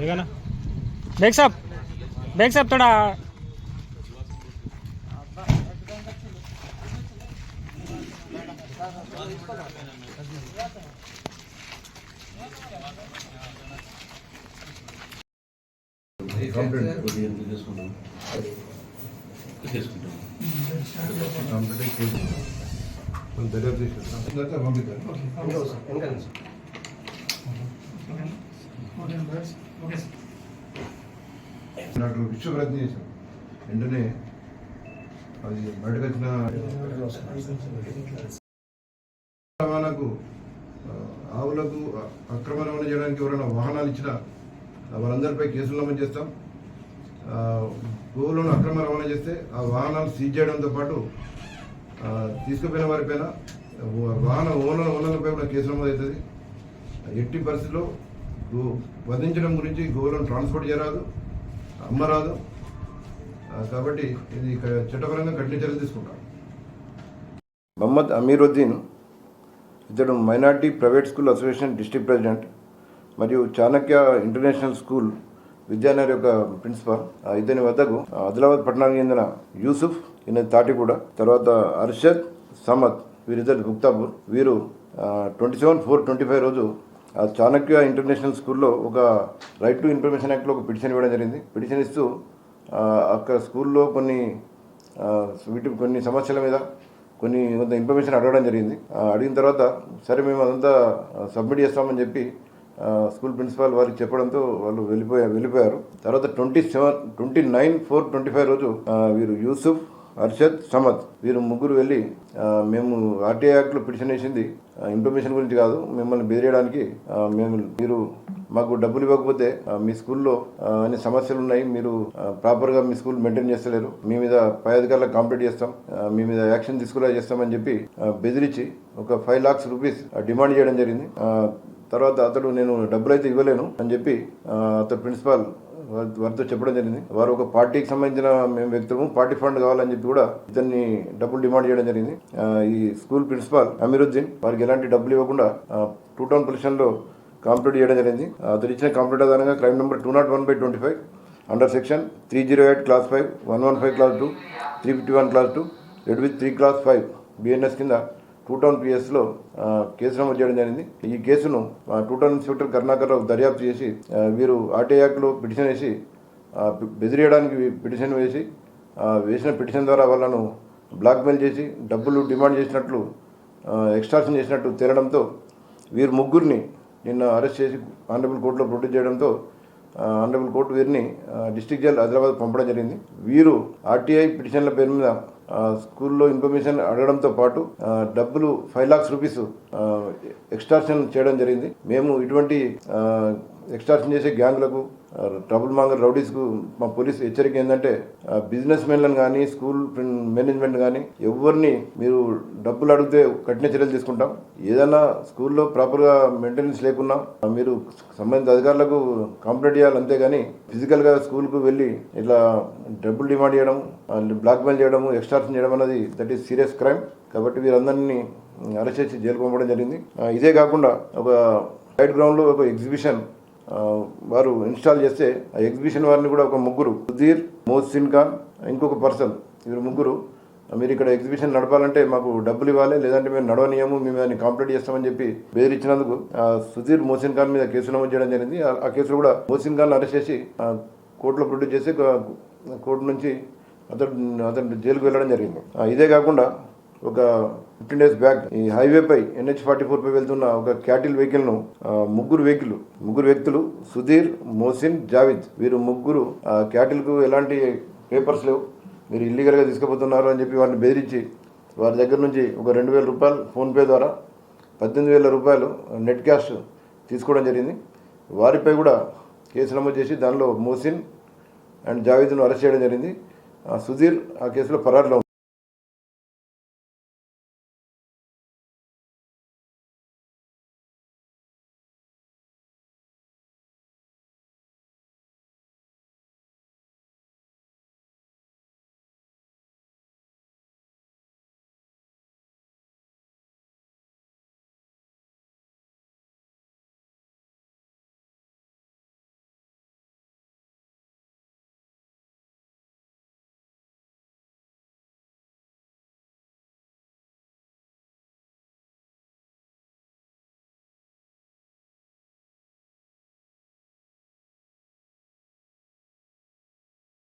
देखा ना देख साहब देख साहब थोड़ा కంప్లైంట్ చేసుకుంటాం చేసుకుంటాం కంప్లైంట్ కేసు కొంచెం దర్యాప్తు చేసి పంపిద్దాం నాకు విశ్వ ప్రయత్నం చేశాం వెంటనే అది బయటకు వచ్చిన రవాణాకు ఆవులకు అక్రమ రవాణా చేయడానికి ఎవరైనా వాహనాలు ఇచ్చినా వారందరిపై కేసులు నమోదు చేస్తాం. గోవులను అక్రమ రవాణా చేస్తే ఆ వాహనాలు సీజ్ చేయడంతో పాటు తీసుకుపోయిన వారిపైన వాహన ఓనర్ ఓనర్లపై కూడా కేసు నమోదు అవుతుంది ఎట్టి పరిస్థితుల్లో వధించడం గురించి గోవులను ట్రాన్స్పోర్ట్ చేయరాదు అమ్మరాదు. కాబట్టి ఇది చట్టపరంగా కఠిన చర్యలు తీసుకుంటాం. మహమ్మద్ అమీరుద్దీన్ ఇతడు minority private school association district president మరియు చాణక్య ఇంటర్నేషనల్ స్కూల్ విద్యానగర్ యొక్క ప్రిన్సిపాల్. ఇతని వద్దకు ఆదిలాబాద్ పట్టణానికి చెందిన యూసుఫ్ ఈయన తాటిగూడ తర్వాత అర్షద్ సమద్ వీరిద్దరు గుప్తాపూర్. వీరు twenty seven four twenty five రోజు చాణక్య ఇంటర్నేషనల్ స్కూల్లో ఒక రైట్ టు ఇన్ఫర్మేషన్ యాక్ట్లో ఒక పిటిషన్ ఇవ్వడం జరిగింది. పిటిషన్ ఇస్తూ అక్కడ స్కూల్లో కొన్ని వీటి కొన్ని సమస్యల మీద కొన్ని కొంత ఇన్ఫర్మేషన్ అడగడం జరిగింది. అడిగిన తర్వాత సరే మేము అదంతా సబ్మిట్ చేస్తామని చెప్పి స్కూల్ ప్రిన్సిపాల్ వారికి చెప్పడంతో వాళ్ళు వెళ్ళిపోయారు వెళ్ళిపోయారు. తర్వాత twenty seven twenty nine four twenty five రోజు వీరు యూసుఫ్ అర్షద్ సమద్ వీరు ముగ్గురు వెళ్ళి మేము ఆర్టీఐ యాక్ట్లో పిటిషన్ వేసింది. ఇన్ఫర్మేషన్ గురించి కాదు మిమ్మల్ని బెదిరేయడానికి మేము మీరు మాకు డబ్బులు ఇవ్వకపోతే మీ స్కూల్లో అన్ని సమస్యలు ఉన్నాయి మీరు ప్రాపర్గా మీ స్కూల్ మెయింటైన్ చేస్తలేరు మీ మీద పై అధికారులకు కంప్లీట్ చేస్తాం మీ మీద యాక్షన్ తీసుకురా చేస్తామని చెప్పి బెదిరించి ఒక ఫైవ్ లాక్స్ రూపీస్ డిమాండ్ చేయడం జరిగింది. తర్వాత అతడు నేను డబ్బులు అయితే ఇవ్వలేను అని చెప్పి అతడు ప్రిన్సిపాల్ వారితో చెప్పడం జరిగింది. వారు ఒక పార్టీకి సంబంధించిన మేము వ్యక్తులము పార్టీ ఫండ్ కావాలని చెప్పి కూడా ఇతన్ని డబ్బులు డిమాండ్ చేయడం జరిగింది. ఈ స్కూల్ ప్రిన్సిపాల్ అమీరుద్దీన్ వారికి ఎలాంటి డబ్బులు ఇవ్వకుండా టూ టౌన్ పొజిషన్లో కంప్లీట్ చేయడం జరిగింది. ఆ, ఇచ్చిన కంప్లీట్ ఆధారంగా crime number two nought one by twenty five under section three zero eight clause five one one five clause two three fifty one clause two read with three clause five BNS కింద two town పిఎస్లో case నమోదు చేయడం జరిగింది. ఈ కేసును two town inspector Karunakar Rao దర్యాప్తు చేసి వీరు ఆర్టీ యాక్ట్లో పిటిషన్ వేసి ఆ, బెదిరియడానికి పిటిషన్ వేసి వేసిన పిటిషన్ ద్వారా వాళ్ళను బ్లాక్మెయిల్ చేసి డబ్బులు డిమాండ్ చేసినట్లు ఎక్స్ట్రాక్షన్ చేసినట్టు తేలడంతో వీరు ముగ్గురిని నిన్న అరెస్ట్ చేసి ఆనరబుల్ కోర్టులో ప్రొడ్యూస్ చేయడంతో ఆనరబుల్ కోర్టు వీరిని డిస్టిక్ డిస్ట్రిక్ట్ జైలు హైదరాబాద్ పంపడం జరిగింది. వీరు ఆర్టీఐ పిటిషన్ల పేరు మీద స్కూల్లో ఇన్ఫర్మేషన్ అడగడంతో పాటు డబ్బులు five lakhs rupees extortion extraction చేయడం జరిగింది. మేము ఇటువంటి ఎక్స్టార్షన్ ఎక్స్ట్రాక్షన్ చేసే గ్యాంగ్లకు ట్రబుల్ మాంగర్ రౌడీస్కు మా పోలీస్ హెచ్చరిక ఏంటంటే బిజినెస్ మెన్లను కానీ స్కూల్ మేనేజ్మెంట్ కానీ ఎవరిని మీరు డబ్బులు అడిగితే కఠిన చర్యలు తీసుకుంటాం. ఏదైనా స్కూల్లో ప్రాపర్గా మెయింటెనెన్స్ లేకున్నా మీరు సంబంధిత అధికారులకు కంప్లైంట్ చేయాలి అంతేగాని ఫిజికల్గా స్కూల్కు వెళ్ళి ఇట్లా డబ్బులు డిమాండ్ చేయడం బ్లాక్మెయిల్ చేయడం ఎక్స్టార్షన్ చేయడం అనేది దట్ ఈస్ సీరియస్ క్రైమ్. కాబట్టి వీరందరినీ అరెస్ట్ చేసి జైలు పంపడం జరిగింది. ఇదే కాకుండా ఒక సైడ్ గ్రౌండ్లో ఒక ఎగ్జిబిషన్ వారు ఇన్స్టాల్ చేస్తే ఆ ఎగ్జిబిషన్ వారిని కూడా ఒక ముగ్గురు సుధీర్ మోహసిన్ ఖాన్ ఇంకొక పర్సన్ వీరు ముగ్గురు మీరు ఇక్కడ ఎగ్జిబిషన్ నడపాలంటే మాకు డబ్బులు ఇవ్వాలి లేదంటే మేము నడవనీయము మేము దాన్ని కంప్లీట్ చేస్తామని చెప్పి బెదిరించినందుకు ఆ, సుధీర్ మోసిన్ ఖాన్ మీద కేసు నమోదు చేయడం జరిగింది. ఆ- కేసులో కూడా మోసిన్ ఖాన్ అరెస్ట్ చేసి కోర్టులో ప్రొడ్యూస్ చేసి కోర్టు నుంచి అతడు అతను జైలుకు వెళ్ళడం జరిగింది. ఇదే కాకుండా ఒక ఫిఫ్టీన్ డేస్ బ్యాక్ ఈ హైవేపై ఎన్హెచ్ ఫార్టీ ఫోర్ పై వెళ్తున్న ఒక క్యాటిల్ వెహికల్ను ముగ్గురు వెహికల్ ముగ్గురు వ్యక్తులు సుధీర్ మోసిన్ జావిద్ వీరు ముగ్గురు ఆ క్యాటిల్కు ఎలాంటి పేపర్స్ లేవు. మీరు ఇల్లీగల్గా తీసుకుపోతున్నారు అని చెప్పి వారిని బెదిరించి వారి దగ్గర నుంచి ఒక రెండు వేల రూపాయలు ఫోన్పే ద్వారా పద్దెనిమిది వేల రూపాయలు నెట్ క్యాష్ తీసుకోవడం జరిగింది. వారిపై కూడా కేసు నమోదు చేసి దానిలో మోసిన్ అండ్ జావేద్ను అరెస్ట్ చేయడం జరిగింది. సుధీర్ ఆ కేసులో పరారులో